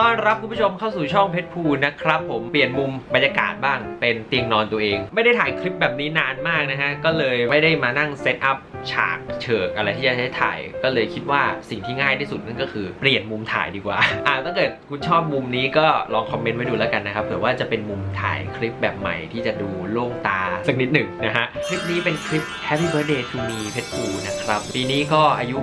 ต้อนรับคุณผู้ชมเข้าสู่ช่องเพชรพูนะครับผมเปลี่ยนมุมบรรยากาศบ้างเป็นเตียงนอนตัวเอง ไม่ได้ถ่ายคลิปแบบนี้นานมากนะฮะ ก็เลยไม่ได้มานั่งเซตอัพฉากเฉิกอะไรที่จะใช้ถ่ายก็เลยคิดว่าสิ่งที่ง่ายที่สุดนั่นก็คือเปลี่ยนมุมถ่ายดีกว่า อ่าถ้าเกิดคุณชอบมุมนี้ก็ลองคอมเมนต์ไว้ดูแล้วกันนะครับเผื่อว่าจะเป็นมุมถ่ายคลิปแบบใหม่ที่จะดูโล่งตาสักนิดหนึ่งนะฮะคลิปนี้เป็นคลิป Happy Birthday to me เพชรพูนะครับปีนี้ก็อายุ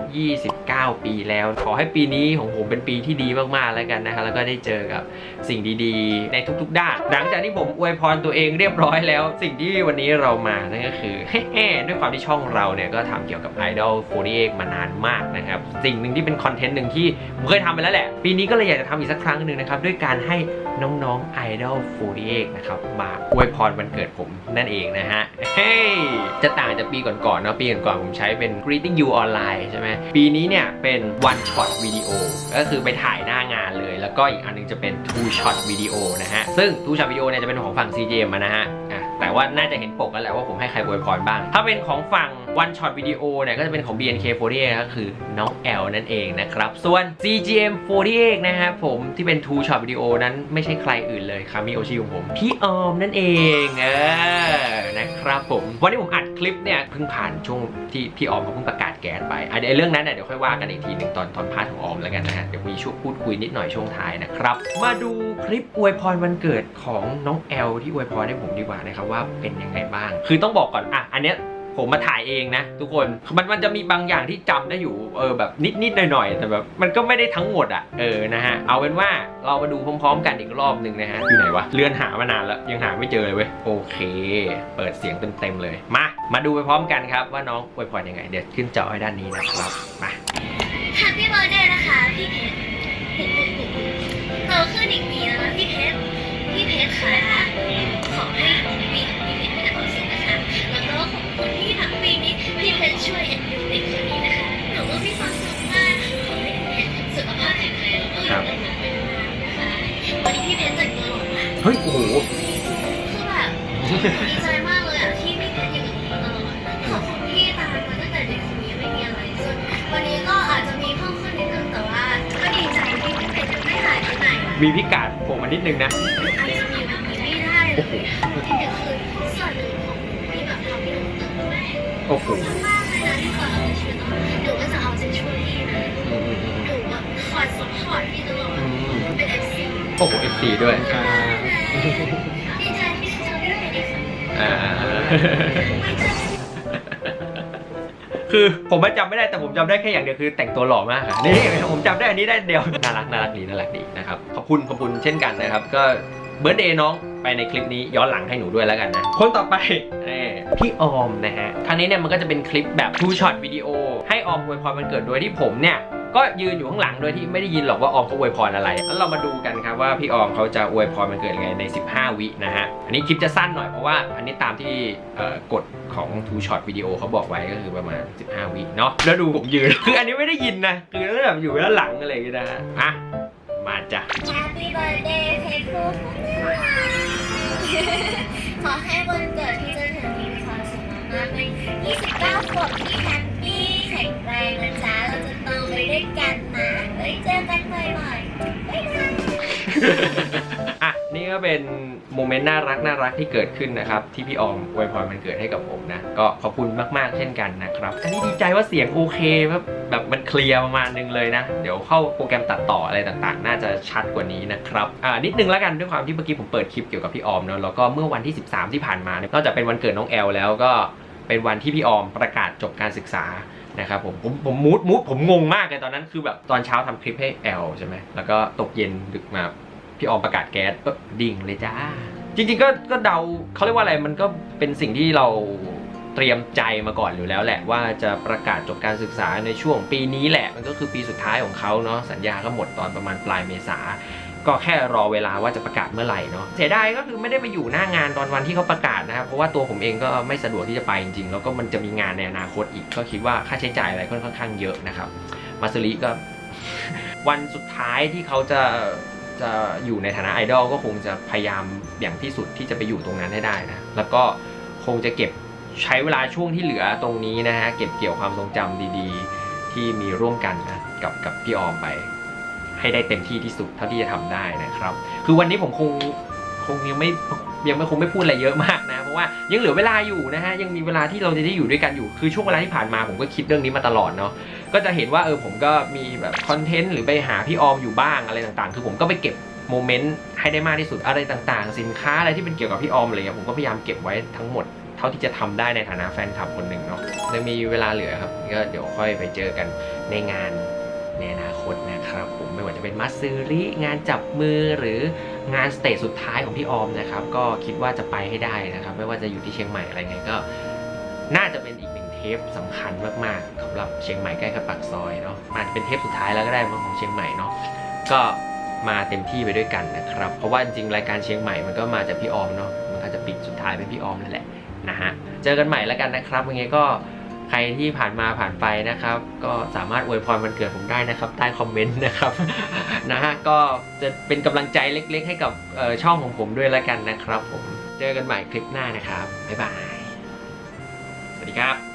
29 ปีแล้ว ขอให้ปีนี้ของผมเป็นปีที่ดีมากๆแล้วกันนะฮะแล้วก็ได้เจอกับสิ่งดีๆ ในทุกๆ ด้าน หลังจากที่ผมอวยพรตัวเองเรียบร้อยแล้ว สิ่งที่วันนี้เรามานั่นก็คือด้วยความที่ช่องเราเนี่ยก็ทำเกี่ยวกับ Idol 48มานานมากนะครับ สิ่งหนึ่งที่เป็นคอนเทนต์หนึ่งที่ผมเคยทำไปแล้วแหละ ปีนี้ก็เลยอยากจะทำอีกสักครั้งหนึ่งนะครับ ด้วยการให้น้องๆ Idol 48นะครับมาอวยพรวันเกิดผมนั่นเองนะฮะเฮ้จะต่างจากปีก่อนๆเนาะปีก่อนๆผมใช้เป็น greeting you online ใช่ไหมปีนี้เนี่ยเป็น one shot video ก็คือไปถ่ายหน้างานเลยแล้วก็อีกอันหนึงจะเป็น two shot video นะฮะ ซึ่ง two shot video เนี่ยจะเป็นของฝั่ง CJM มานะฮะ แต่ว่าน่าจะเห็นปกกันแหละว่าผมให้ใครอวยพรบ้าง ถ้าเป็นของฝั่ง one shot video เนี่ยก็จะเป็นของ BNK48 ก็คือน้องแอลนั่นเองนะครับ ส่วน CGM48 นะครับผมที่เป็น two shot video นั้นไม่ใช่ใครอื่นเลยคามิโอชิของผม พี่ออมนั่นเองเออนะครับผม วันนี้ผมอัดคลิปเนี่ยเพิ่งผ่านช่วงที่พี่ออมเขาเพิ่งประกาศแกนไปอันนี้เรื่องนั้นเนี่ยเดี๋ยวค่อยว่ากันอีกทีหนึ่งตอนตอนพาร์ทของออมแล้วกันนะฮะเดี๋ยวมีช่วงพูดคุยนิดหน่อยช่วงท้ายนะครับมาดูคลิปอวยพรวันเกิดของน้องแอลที่อวยพรให้ผมดีกว่านะครับว่าเป็นยังไงบ้าง คือต้องบอกก่อนอะอันเนี้ยผมมาถ่ายเองนะ ทุกคน มันมันจะมีบางอย่างที่จำได้อยู่ เออแบบนิดนิดหน่อยหน่อยๆแต่แบบมันก็ไม่ได้ทั้งหมดอะ เออนะฮะ เอาเป็นว่าเรามาดูพร้อมๆ กันอีกรอบหนึ่งนะฮะ อยู่ไหนวะ เลื่อนหามานานแล้ว ยังหาไม่เจอเลยเว้ย โอเค เปิดเสียงเต็มๆเลย มา มาดูไปพร้อมกันครับว่าน้องอวยพรยังไง เดี๋ยวขึ้นจอให้ด้านนี้นะครับ มาแฮ เฮ้ยโอ้โหคือแบบดีใจมากเลยอะที่พี่เพชรอยู่กับหนูตลอดขอบคุณที่ตามมาตั้งแต่เด็กคนนี้ไม่มีอะไรจนวันนี้ก็อาจจะมีเพิ่มขึ้นนิดนึงแต่ว่าก็ดีใจที่พี่เพชรยังไม่หายไปไหนอะมีพิการโผล่มานิดนึงนะ อาจจะมีแบบนี้ไม่ได้เลยอะพี่เพชรคือส่วนหนึ่งของหนูที่แบบทำให้หนูเติบโตโอ้โหมากเลยนะที่ก่อนเราจะชีวิตเราหนูก็จะเอาใจช่วยพี่นะอืมอืมอืมหนูแบบคอยสปอร์ตพี่ตลอดอืมเป็นเอฟซี โอ้โห F4 ด้วยดีใจที่เจอพี่เพชร อีกครั้งอ่าคือผมไม่จำไม่ได้แต่ผมจำได้แค่อย่างเดียวคือแต่งตัวหล่อมากอะนี่ผมจำได้อันนี้ได้อันเดียวน่ารักน่ารักดีน่ารักดีนะครับขอบคุณขอบคุณเช่นกันนะครับ ก็เบิร์ดเดย์น้องไปในคลิปนี้ย้อนหลังให้หนูด้วยแล้วกันนะ คนต่อไปเอ่อพี่ออมนะฮะครั้งนี้เนี่ยมันก็จะเป็นคลิปแบบ two shot วิดีโอให้ออมอวยพรวันเกิดโดยที่ผมเนี่ย ก็ยืนอยู่ข้างหลังโดยที่ไม่ได้ยินหรอกว่าออมเขาอวยพรอะไรแล้วเรามาดูกันครับว่าพี่ออมเขาจะอวยพรมันเกิดยังไงใน 15 วินะฮะ อันนี้คลิปจะสั้นหน่อยเพราะว่าอันนี้ตามที่กฎของ Two Shot วิดีโอเขาบอกไว้ก็คือประมาณ 15 วิเนาะ แล้วดูผมยืน คืออันนี้ไม่ได้ยินนะ คือแบบอยู่ด้านหลังอะไรอย่างเงี้ยนะฮะอะมาจ้ะ Happy birthday เพชรพูขอให้วันเกิดที่จะถึงมีความสุขมากๆเลย29ขวบที่แฮปปี้แข็งแรงนะจ๊ะเราจะ ด้วยกันนะไว้เจอกันบ่อยๆบ๊ายบาย อะนี่ก็เป็นโมเมนต์น่ารักน่ารักที่เกิดขึ้นนะครับ ที่พี่ออมอวยพรมันเกิดให้กับผมนะ ก็ขอบคุณมากๆเช่นกันนะครับ อันนี้ดีใจว่าเสียงโอเคแบบแบบมันเคลียร์ประมาณนึงเลยนะ เดี๋ยวเข้าโปรแกรมตัดต่ออะไรต่างๆ น่าจะชัดกว่านี้นะครับอ่านิดนึงแล้วกันด้วยความที่เมื่อกี้ผมเปิดคลิปเกี่ยวกับพี่ออมเนอะแล้วก็เมื่อวันที่ 13 ที่ผ่านมาเนี่ยนอกจากเป็นวันเกิดน้องแอลแล้วก็เป็นวันที่พี่ออมประกาศจบการศึกษา นะครับผมผมผมมูดมูดผมงงมากเลยตอนนั้นคือแบบตอนเช้าทำคลิปให้แอลใช่ไหมแล้วก็ตกเย็นดึกมาพี่ออมประกาศแก๊สก็ดิ่งเลยจ้า จริงๆก็ก็เดาเขาเรียกว่าอะไรมันก็เป็นสิ่งที่เราเตรียมใจมาก่อนอยู่แล้วแหละว่าจะประกาศจบการศึกษาในช่วงปีนี้แหละ มันก็คือปีสุดท้ายของเขาเนาะสัญญาก็หมดตอนประมาณปลายเมษา ก็แค่รอเวลาว่าจะประกาศเมื่อไหร่เนาะเสียดายก็คือไม่ได้ไปอยู่หน้างานตอนวันที่เขาประกาศนะครับเพราะว่าตัวผมเองก็ไม่สะดวกที่จะไปจริงๆ แล้วก็มันจะมีงานในอนาคตอีก ก็คิดว่าค่าใช้จ่ายอะไรค่อนข้างเยอะนะครับมาสริก็วันสุดท้ายที่เขาจะจะอยู่ในฐานะไอดอลก็คงจะพยายามอย่างที่สุดที่จะไปอยู่ตรงนั้นให้ได้นะแล้วก็คงจะเก็บใช้เวลาช่วงที่เหลือตรงนี้นะฮะเก็บเกี่ยวความทรงจำดีๆ ที่มีร่วมกันนะกับกับพี่ออมไป ให้ได้เต็มที่ที่สุดเท่าที่จะทำได้นะครับ คือวันนี้ผมคงคงยังไม่ยังไม่คงไม่พูดอะไรเยอะมากนะ เพราะว่ายังเหลือเวลาอยู่นะฮะยังมีเวลาที่เราจะได้อยู่ด้วยกันอยู่คือช่วงเวลาที่ผ่านมาผมก็คิดเรื่องนี้มาตลอดเนาะก็จะเห็นว่าเออผมก็มีแบบคอนเทนต์หรือไปหาพี่ออมอยู่บ้างอะไรต่างๆ คือผมก็ไปเก็บโมเมนต์ให้ได้มากที่สุดอะไรต่างๆ สินค้าอะไรที่เป็นเกี่ยวกับพี่ออมเงี้ยผมก็พยายามเก็บไว้ทั้งหมดเท่าที่จะทำได้ในฐานะแฟนคลับคนหนึ่งเนาะยังมีเวลาเหลือครับก็เดี๋ยวค่อยไปเจอกันในงาน ในอนาคตนะครับผมไม่ว่าจะเป็นมัสซึริงานจับมือหรืองานสเตจสุดท้ายของพี่ออมนะครับก็คิดว่าจะไปให้ได้นะครับ ไม่ว่าจะอยู่ที่เชียงใหม่อะไรไงก็ น่าจะเป็นอีกหนึ่งเทปสำคัญมากๆสำหรับเชียงใหม่ใกล้กับปากซอยเนาะอาจจะเป็นเทปสุดท้ายแล้วก็ได้มั้งของเชียงใหม่เนาะก็มาเต็มที่ไปด้วยกันนะครับ เพราะว่าจริงรายการเชียงใหม่มันก็มาจากพี่ออมเนาะมันอาจจะปิดสุดท้ายเป็นพี่ออมนั่นแหละนะฮะเจอกันใหม่แล้วกันนะครับยังไงก็ ใครที่ผ่านมาผ่านไปนะครับ ก็สามารถอวยพรวันเกิดผมได้นะครับ ใต้คอมเมนต์นะครับนะฮะก็จะเป็นกำลังใจเล็กๆ ให้กับช่องของผมด้วยแล้วกันนะครับ ผมเจอกันใหม่คลิปหน้านะครับบ๊ายบายสวัสดีครับ